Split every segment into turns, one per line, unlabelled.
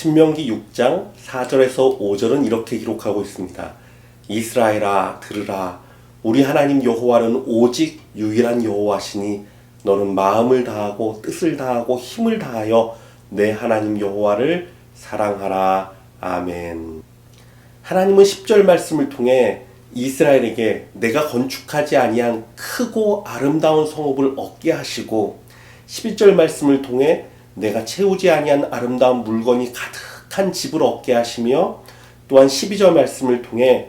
신명기 6장 4절에서 5절은 이렇게 기록하고 있습니다. 이스라엘아 들으라 우리 하나님 여호와는 오직 유일한 여호와시니 너는 마음을 다하고 뜻을 다하고 힘을 다하여 내 하나님 여호와를 사랑하라. 아멘. 하나님은 10절 말씀을 통해 이스라엘에게 내가 건축하지 아니한 크고 아름다운 성읍을 얻게 하시고 11절 말씀을 통해 내가 채우지 아니한 아름다운 물건이 가득한 집을 얻게 하시며 또한 12절 말씀을 통해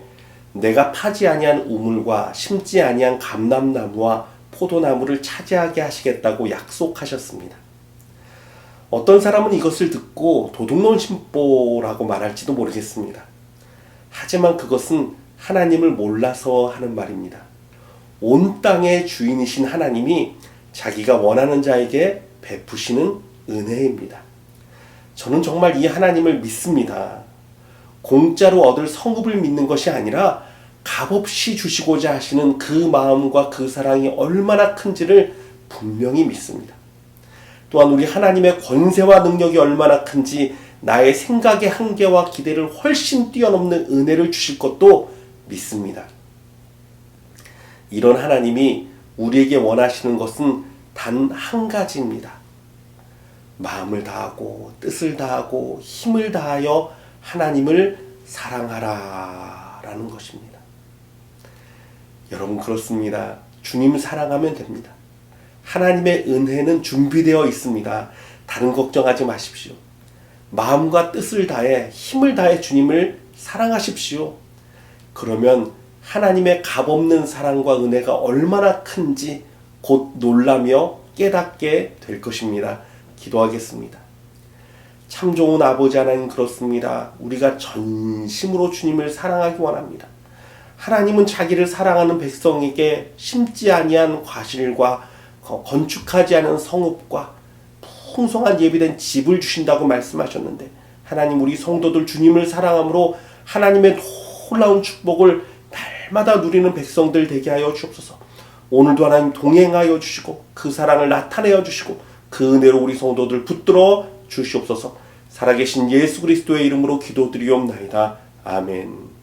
내가 파지 아니한 우물과 심지 아니한 감람나무와 포도나무를 차지하게 하시겠다고 약속하셨습니다. 어떤 사람은 이것을 듣고 도둑놈 심보라고 말할지도 모르겠습니다. 하지만 그것은 하나님을 몰라서 하는 말입니다. 온 땅의 주인이신 하나님이 자기가 원하는 자에게 베푸시는 은혜입니다. 저는 정말 이 하나님을 믿습니다. 공짜로 얻을 성급을 믿는 것이 아니라 값없이 주시고자 하시는 그 마음과 그 사랑이 얼마나 큰지를 분명히 믿습니다. 또한 우리 하나님의 권세와 능력이 얼마나 큰지 나의 생각의 한계와 기대를 훨씬 뛰어넘는 은혜를 주실 것도 믿습니다. 이런 하나님이 우리에게 원하시는 것은 단 한 가지입니다. 마음을 다하고 뜻을 다하고 힘을 다하여 하나님을 사랑하라 라는 것입니다. 여러분 그렇습니다. 주님 사랑하면 됩니다. 하나님의 은혜는 준비되어 있습니다. 다른 걱정하지 마십시오. 마음과 뜻을 다해 힘을 다해 주님을 사랑하십시오. 그러면 하나님의 값없는 사랑과 은혜가 얼마나 큰지 곧 놀라며 깨닫게 될 것입니다. 기도하겠습니다. 참 좋은 아버지 하나님 그렇습니다. 우리가 전심으로 주님을 사랑하기 원합니다. 하나님은 자기를 사랑하는 백성에게 심지 아니한 과실과 건축하지 않은 성읍과 풍성한 예비된 집을 주신다고 말씀하셨는데 하나님 우리 성도들 주님을 사랑함으로 하나님의 놀라운 축복을 날마다 누리는 백성들 되게 하여 주옵소서. 오늘도 하나님 동행하여 주시고 그 사랑을 나타내어 주시고 그 은혜로 우리 성도들 붙들어 주시옵소서. 살아계신 예수 그리스도의 이름으로 기도드리옵나이다. 아멘.